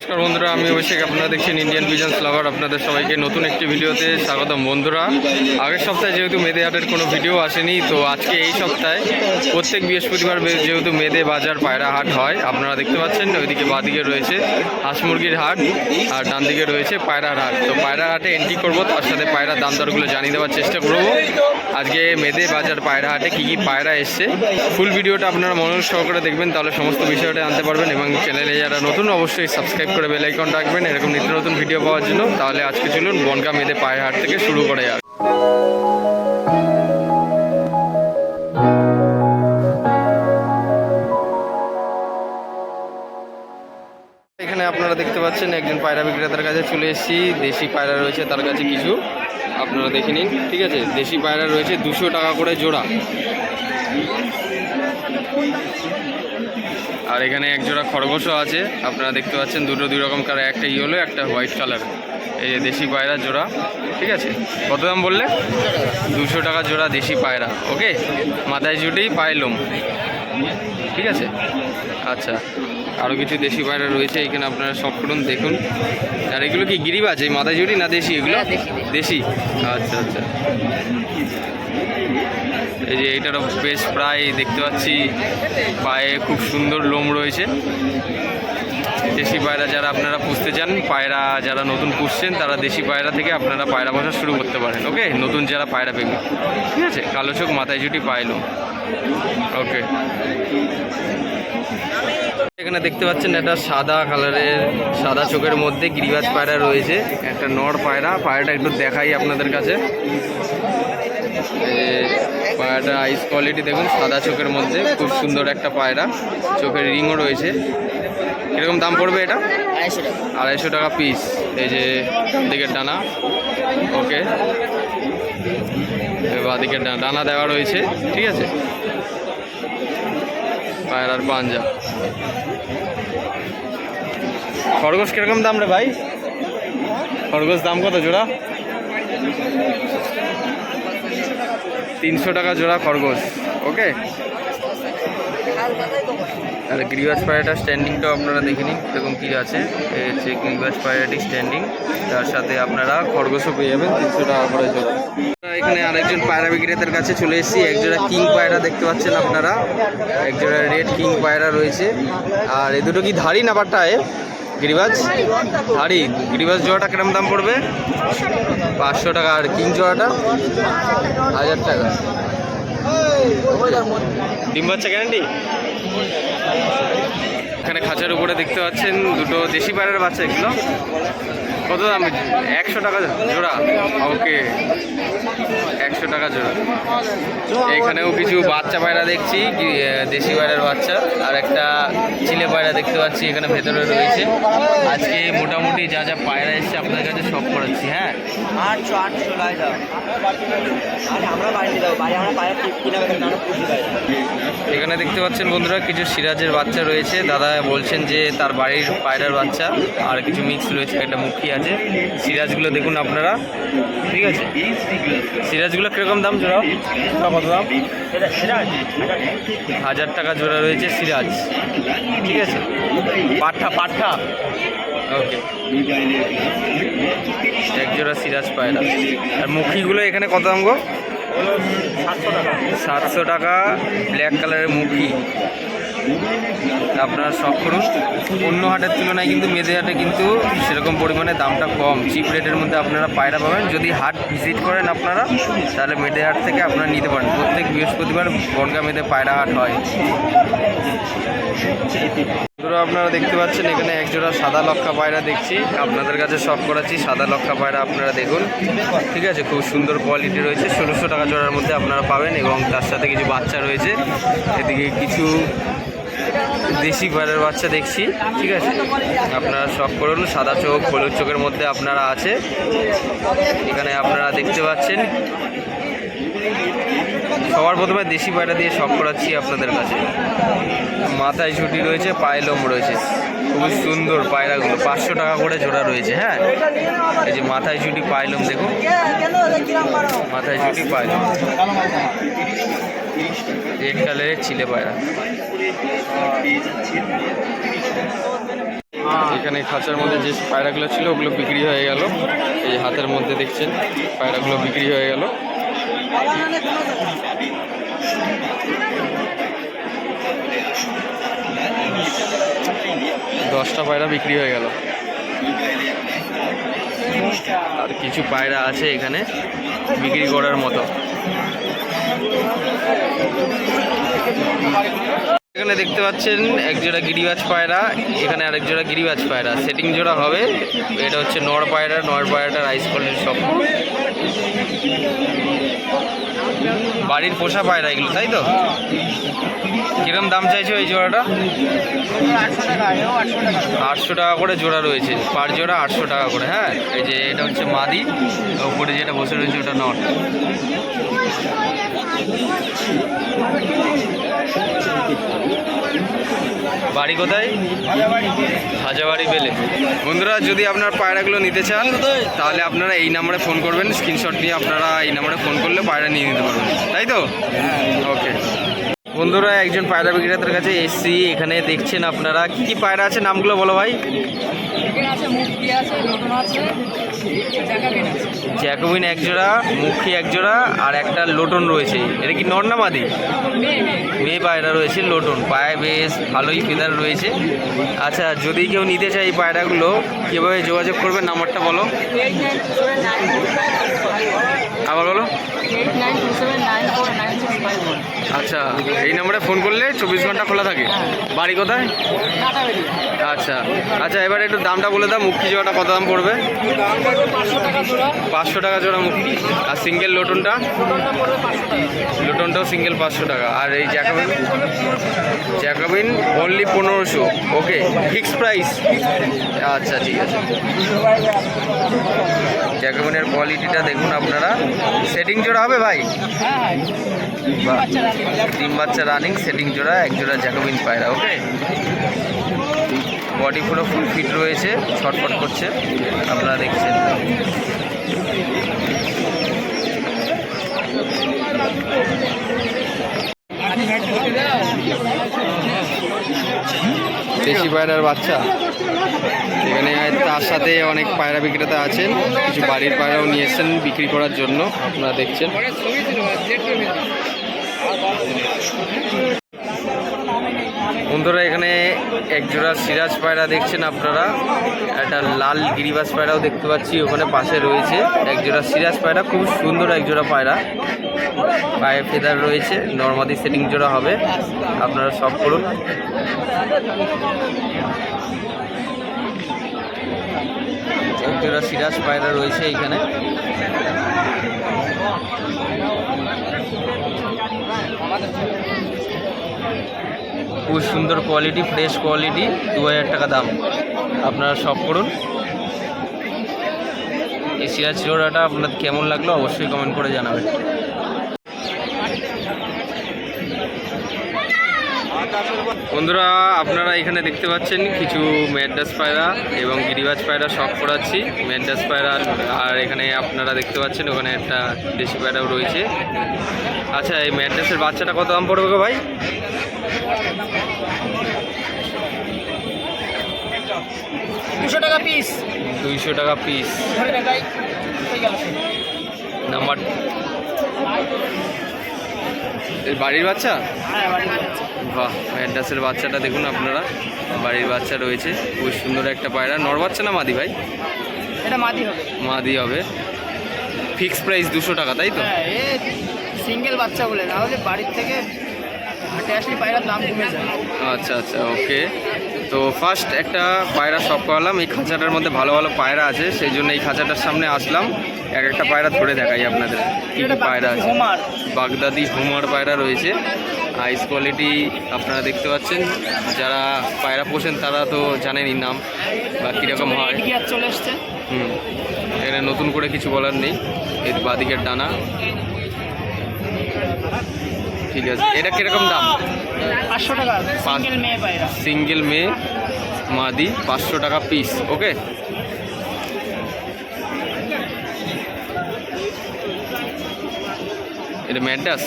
নমস্কার বন্ধুরা, আমি অভিষেক, আপনারা দেখছেন ইন্ডিয়ান বিজনেস লাভার আপনাদের সবাইকে নতুন একটি ভিডিওতে স্বাগতম বন্ধুরা। আগের সপ্তাহে যেহেতু মেদে হাটের কোনো ভিডিও আসেনি, তো আজকে এই সপ্তাহে প্রত্যেক বৃহস্পতিবার যেহেতু মেদে বাজার পায়রা হাট হয়, আপনারা দেখতে পাচ্ছেন, ওইদিকে বাদিকে রয়েছে হাঁস মুরগির হাট, আর ডান দিকে রয়েছে পায়রার হাট। তো পায়রা হাটে এন্ট্রি করব, তার সাথে পায়রার দাম দরগুলো জানিয়ে দেওয়ার চেষ্টা করব। আজকে মেদে বাজার পায়রা হাটে কী কী পায়রা এসছে। ফুল ভিডিওটা আপনারা মনোযোগ সহকারে দেখবেন, তাহলে সমস্ত বিষয়টা জানতে পারবেন এবং চ্যানেলে যারা নতুন, অবশ্যই সাবস্ক্রাইব করে বেল আইকন রাখবেন। এরকম নিত্য নতুন ভিডিও পাওয়ার জন্য। তাহলে আজকে চলুন বনগা মেদে পায়রা হাট থেকে শুরু করে যাক। এখানে আপনারা দেখতে পাচ্ছেন, একজন পায়রা বিক্রেতার কাছে চলে এসেছি। দেশি পায়রা রয়েছে তার কাছে কিছু। আপনারা দেখে নিন, ঠিক আছে? দেশি পায়রা রয়েছে, দুশো টাকা করে জোড়া। আর এখানে এক জোড়া খরগোশও আছে, আপনারা দেখতে পাচ্ছেন, দুটো দুই রকম কালার, একটা ইয়েলো একটা হোয়াইট কালার এই দেশি পায়রা জোড়া, ঠিক আছে? কত দাম বললে? দুশো টাকা জোড়া দেশি পায়রা ওকে মাথায় জুটেই পায়লম ঠিক আছে? আচ্ছা। আরও কিছু দেশি পায়রা রয়েছে এখানে আপনারা সব করুন দেখুন। আর এগুলো কি গিরিবাজ এই মাথায় জুটি না দেশি এগুলো? দেশি আচ্ছা আচ্ছা। এই যে এইটারও বেশ প্রায় দেখতে পাচ্ছি পায়ে খুব সুন্দর লোম রয়েছে। দেশি পায়রা যারা আপনারা পুষতে চান পায়রা যারা নতুন পুষছেন তারা দেশি পায়রা থেকে আপনারা পায়রা পোষা শুরু করতে পারেন ওকে? নতুন যারা পায়রা পেবে ঠিক আছে? কালো চোখ মাথায় জুটি পাইলো ওকে। এখানে দেখতে পাচ্ছেন একটা সাদা কালারের সাদা চোখের মধ্যে গিরিবাজ পায়রা রয়েছে। একটা নর পায়রা পায়রাটা একটু দেখাই আপনাদের কাছে। পায়রাটা আইস কোয়ালিটি দেখুন সাদা চোখের মধ্যে খুব সুন্দর একটা পায়রা। চোখের রিংও রয়েছে। কীরকম দাম পড়বে এটা? আড়াইশো টাকা। পিস এই যে দিকের ডানা। ওকে। বাদিকের ডানা দেওয়া রয়েছে। ঠিক আছে? পায়রার পাঞ্জা। খরগোশ কীরকম দাম রে ভাই? খরগোশ দাম কত জোড়া? তিনশো টাকা জোড়া খরগোশ, ওকে? আর গ্রিবাজ পায়রাটা স্ট্যান্ডিংটাও আপনারা দেখে নিন এরকম কী আছে। হচ্ছে গ্রিবাজ পায়রাটি স্ট্যান্ডিং তার সাথে আপনারা খরগোশও পেয়ে যাবেন তিনশো টাকা করে জোড়া। এখানে আরেকজন পায়রা বিক্রেতার কাছে চলে এসেছি। একজোড়া কিং পায়রা দেখতে পাচ্ছেন আপনারা। একজোড়া রেড কিং পায়রা রয়েছে। আর এ দুটো কি ধাড়ি না বাটায় গিরিবাজ? ধাড়ি। গিরিবাজ জোড়াটা কিরম দাম পড়বে? পাঁচশো টাকা। আর কিং জোড়াটা? হাজার টাকা। ডিম বাচ্চা গ্যারান্টি এখানে খাঁচার উপরে দেখতে পাচ্ছেন দুটো দেশি পায়রার বাচ্চা এগুলো। কত দাম একশো টাকা জোড়া? ওকে। একশো টাকা জোড়া। এখানেও কিছু বাচ্চা পায়রা দেখছি দেশি পায়রার বাচ্চা আর একটা চিলে পায়রা দেখতে পাচ্ছি এখানে ভেতরে রয়েছে। আজকে মোটামুটি যা যা পায়রা এসছে আপনাদের কাছে সব করাচ্ছি হ্যাঁ? আটশো আটশো আমরা বাড়ি দাও বাড়ি আমরা পায়ে কিনা বেতন নানা খুশি পাই এখানে দেখতে পাচ্ছেন বন্ধুরা কিছু সিরাজের বাচ্চা রয়েছে। দাদা বলছেন যে তার বাড়ির পায়রার বাচ্চা আর কিছু মিক্স রয়েছে একটা মুখী আছে। সিরাজগুলো দেখুন আপনারা। ঠিক আছে? সিরাজগুলো কীরকম দাম জোড়া কত দাম? হাজার টাকা জোড়া রয়েছে সিরাজ। ঠিক আছে? পাঠা পাঠা ওকে। এক জোড়া সিরাজ পায়রা। আর মুখিগুলো এখানে কত দাম গো? সাতশো টাকা। ব্ল্যাক কালারের মুখী। আপনারা শখ করুন। অন্য হাটের তুলনায় কিন্তু মেদে হাটে কিন্তু সেরকম পরিমাণে দামটা কম। চিপ রেটের মধ্যে আপনারা পায়রা পাবেন। যদি হাট ভিজিট করেন আপনারা, তাহলে মেদে হাট থেকে আপনারা নিতে পারেন। প্রত্যেক বৃহস্পতিবার বনগা মেদে পায়রা হাট হয়। আপনারা দেখতে পাচ্ছেন, এখানে একজোড়া সাদা লক্ষা পায়রা দেখছি। আপনাদের কাছে শখ করাচ্ছি, সাদা লক্ষা পায়রা আপনারা দেখুন। ঠিক আছে, খুব সুন্দর কোয়ালিটি রয়েছে। ষোলোশো টাকা জোড়ার মধ্যে আপনারা পাবেন এবং তার সাথে কিছু বাচ্চা রয়েছে। এদিকে কিছু দেশি পায়রার বাচ্চা দেখছি, ঠিক আছে? আপনারা শখ করুন সাদা চোখ, হলুদ চোখের মধ্যে আপনারা আছে। এখানে আপনারা দেখতে পাচ্ছেন। সবার প্রথমে দেশি পায়রা দিয়ে শখ করাচ্ছি আপনাদের কাছে। মাথায় ছুটি রয়েছে, পায়ে লোম রয়েছে। খুবই সুন্দর পায়রাগুলো, পাঁচশো টাকা করে জোড়া রয়েছে হ্যাঁ? এই যে মাথায় ছুটি পায়ে লোম, দেখুন। মাথায় ছুটি পায়ে লোম। রেড কালারের চিলে পায়রা। এখানে খাঁচার মধ্যে যে পায়রাগুলো ছিল, ওগুলো বিক্রি হয়ে গেল। এই হাতের মধ্যে দেখছেন, পায়রাগুলো বিক্রি হয়ে গেল। দশটা পায়রা বিক্রি হয়ে গেল। আর কিছু পায়রা আছে এখানে বিক্রি করার মতো। এখানে দেখতে পাচ্ছেন এক জোড়া গিরিবাজ পায়রা, এখানে আরেক জোড়া গিরিবাজ পায়রা। সেটিং জোড়া হবে, এটা হচ্ছে নর পায়রা, নর পায়রাটা রাইস কলের সব বাড়ির পোষা পায়রা এগুলো, তাই তো? কিরম দাম চাইছো এই জোড়াটা? আটশো টাকা করে জোড়া রয়েছে। পার জোড়া আটশো টাকা করে হ্যাঁ? এই যে এটা হচ্ছে মাদি, ওপরে যেটা বসে রয়েছে ওটা নট বাড়ি কোথায়? হাজাবাড়ি বেলে। বন্ধুরা যদি আপনার পায়রাগুলো নিতে চান তাহলে আপনারা এই নাম্বারে ফোন করবেন। স্ক্রিনশট নিয়ে আপনারা এই নাম্বারে ফোন করলে পায়রা নিয়ে নিতে পারবেন। তাই তো? ওকে বন্ধুরা একজন পায়রা বিক্রেতার কাছে এসছি। এখানে দেখছেন আপনারা। কি কি পায়রা আছে? নামগুলো বলো ভাই। জ্যাকাবিন এক জোড়া মুখী এক জোড়া আর একটা লোটন রয়েছে। এটা কি নর না মাদি? মেয়ে পায়রা রয়েছে লোটন। পায়ে বেশ ভালোই ফেদার রয়েছে। আচ্ছা যদি কেউ নিতে চায় এই পায়রাগুলো কীভাবে যোগাযোগ করবে নাম্বারটা বলো। আবার বলো। Eight nine two seven nine four nine six five one আচ্ছা এই নম্বরে ফোন করলে চব্বিশ ঘণ্টা খোলা থাকে। বাড়ি কোথায়? আচ্ছা আচ্ছা এবার একটু দামটা বলে দাও, মুক্তি জোড়াটা কত দাম পড়বে? পাঁচশো টাকা জোড়া মুক্তি। আর সিঙ্গেল লোটনটা? লুটনটাও সিঙ্গেল পাঁচশো টাকা। আর এই জ্যাকাবিন? জ্যাকাবিন অনলি পনেরোশো। ওকে ফিক্স প্রাইস আচ্ছা ঠিক আছে। জ্যাকাবিনের কোয়ালিটিটা দেখুন আপনারা। সেটিং জোড়া হবে ভাই? হ্যাঁ বাচ্চা রানিং সেটিং জোড়া, এক জোড়া জ্যাকাবিন পায়রা ওকে বডি পুরো ফুল ফিট রয়েছে, ছটফট করছে, আপনারা দেখছেন। দেশি পায়রার বাচ্চা। এখানে তার সাথে অনেক পায়রা বিক্রেতা আছেন, কিছু বাড়ির পায়রাও নিয়ে এসেছেন বিক্রি করার জন্য, আপনারা দেখছেন। বন্ধুরা, এখানে একজোড়া সিরাজ পায়রা দেখছেন আপনারা। একটা লাল গিরিবাস পায়রাও দেখতে পাচ্ছি, ওখানে পাশে রয়েছে একজোড়া সিরাজ পায়রা, খুব সুন্দর একজোড়া পায়রা। পায়ে ফেদার রয়েছে, নর্মাদি সেটিং জোড়া হবে, আপনারা সব করুন। একজোড়া সিরাজ পায়রা রয়েছে এইখানে খুব সুন্দর কোয়ালিটি ফ্রেশ কোয়ালিটি দু হাজার টাকা দাম। আপনারা সব করুন। এই সিরাজ জোড়াটা আপনার কেমন লাগল অবশ্যই কমেন্ট করে জানাবেন। বন্ধুরা, আপনারা এখানে দেখতে পাচ্ছেন কিছু ম্যাডাস পায়রা এবং গিরিবাজ পায়রা শখ করাচ্ছি। ম্যাডাস পায়রা আর এখানে আপনারা দেখতে পাচ্ছেন ওখানে একটা দেশি পায়রাও রয়েছে। আচ্ছা এই ম্যাডাসের বাচ্চাটা কত দাম পড়বে ভাই? দুশো টাকা পিস দুইশো টাকা পিস হয়ে নাম্বার এর বাড়ির বাচ্চা? হ্যাঁ বাহ ম্যাডাসের বাচ্চাটা দেখুন আপনারা। বাড়ির বাচ্চা রয়েছে। খুব সুন্দর একটা পায়রা। নর বাচ্চা না মাদি ভাই? এটা মাদি হবে। মাদি হবে। ফিক্স প্রাইস দুশো টাকা তাই তো? হ্যাঁ সিঙ্গেল বাচ্চা বলে। না হলে বাড়ির থেকে হাটে আসলে পায়রার দাম কমে যায়। আচ্ছা আচ্ছা ওকে। তো ফার্স্ট একটা পায়রা শপ করালাম। এই খাঁচাটার মধ্যে ভালো ভালো পায়রা আছে সেই জন্য এই খাঁচাটার সামনে আসলাম। এক একটা পায়রা ধরে দেখাই আপনাদের কী পায়রা আছে। বাগদাদি হুমার পায়রা রয়েছে। আইস কোয়ালিটি আপনারা দেখতে পাচ্ছেন। যারা পায়রা পোষেন তারা তো জানেনই নাম বা কীরকম হয়। চলে এসছে। হুম এখানে নতুন করে কিছু বলার নেই। এর বাদিকের ডানা। ঠিক আছে। এটা কীরকম দাম? পাঁচশো টাকা সিঙ্গেল মেয়ে সিঙ্গেল মেয়ে মাদি পাঁচশো টাকা পিস ওকে এটা ম্যাডাস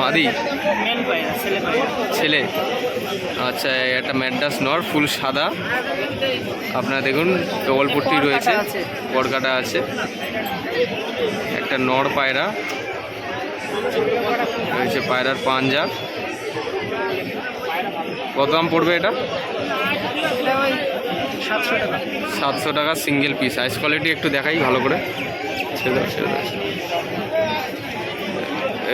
মাদি? ছেলে আচ্ছা একটা ম্যাডাস নর ফুল সাদা। আপনারা দেখুন ডবল পট্টি রয়েছে কড়কাটা আছে। আছে। একটা নর পায়রা রয়েছে পায়রার পাঞ্জা। কত দাম পড়বে এটা? সাতশো টাকা সিঙ্গেল পিস আইস কোয়ালিটি একটু দেখাই ভালো করে।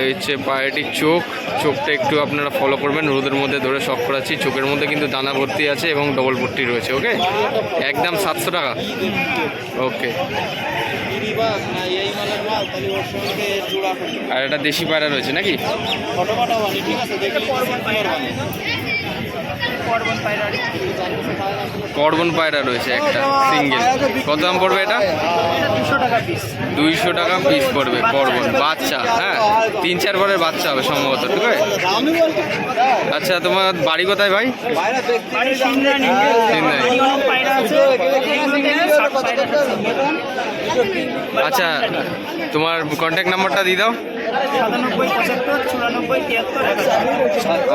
এই হচ্ছে পায়রাটির চোখ। চোখটা একটু আপনারা ফলো করবেন। রোদের মধ্যে ধরে শখ করাচ্ছি। চোখের মধ্যে কিন্তু দানা ভর্তি আছে এবং ডবল ভর্তি রয়েছে ওকে একদম সাতশো টাকা। ওকে আর এটা দেশি পায়রা রয়েছে নাকি? ঠিক পায়রা করবন পায়রা রয়েছে একটা সিঙ্গেল কত দাম পড়বে এটা? পিস দুইশো টাকা পিস পড়বে করবন বাচ্চা হ্যাঁ। তিন চার পরের বাচ্চা হবে সম্ভবত ঠিক আছে? আচ্ছা তোমার বাড়ি কোথায় ভাই? পায়রা আচ্ছা তোমার কন্ট্যাক্ট নাম্বারটা দিয়ে দাও।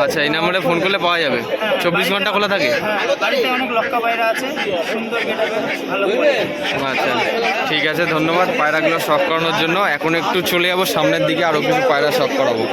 আচ্ছা এই নাম্বারে ফোন করলে পাওয়া যাবে। চব্বিশ ঘণ্টা খোলা থাকে? হ্যাঁ আচ্ছা ঠিক আছে ধন্যবাদ। পায়রাগুলো শখ করানোর জন্য। এখন একটু চলে যাব সামনের দিকে আরও কিছু পায়রা শখ করাবো।